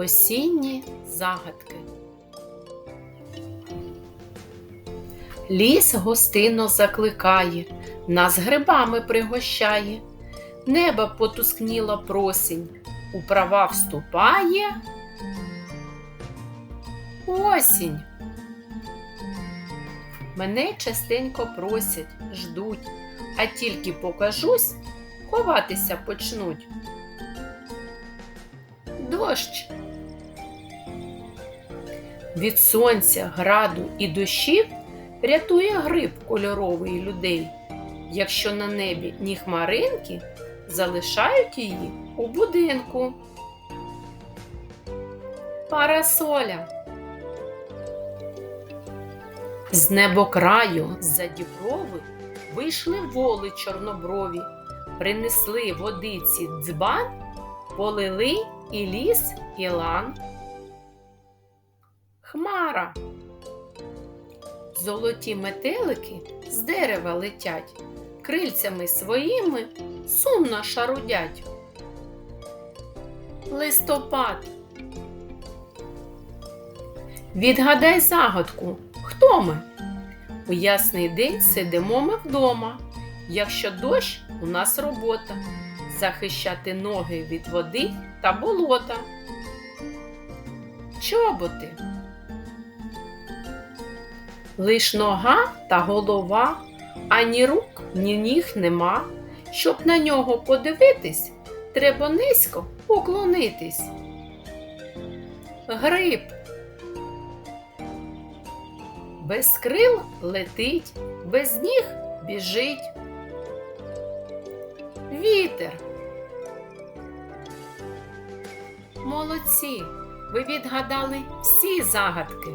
Осінні загадки. Ліс гостинно закликає, нас грибами пригощає, небо потускніла просінь, у права вступає. Осінь. Мене частенько просять, ждуть, а тільки покажусь, ховатися почнуть. Дощ. Від сонця, граду і дощів рятує гриб кольоровий людей. Якщо на небі ні хмаринки, залишають її у будинку. Парасоля. З небокраю з-за діброви вийшли воли чорноброві, принесли водиці дзбан, полили і ліс, і лан. Хмара. Золоті метелики з дерева летять, крильцями своїми сумно шарудять. Листопад. Відгадай загадку, хто ми? У ясний день сидимо ми вдома. Якщо дощ, у нас робота захищати ноги від води та болота. Чоботи. Лиш нога та голова, ані рук, ні ніг нема. Щоб на нього подивитись, треба низько поклонитись. Гриб. Без крил летить, без ніг біжить. Вітер. Молодці! Ви відгадали всі загадки.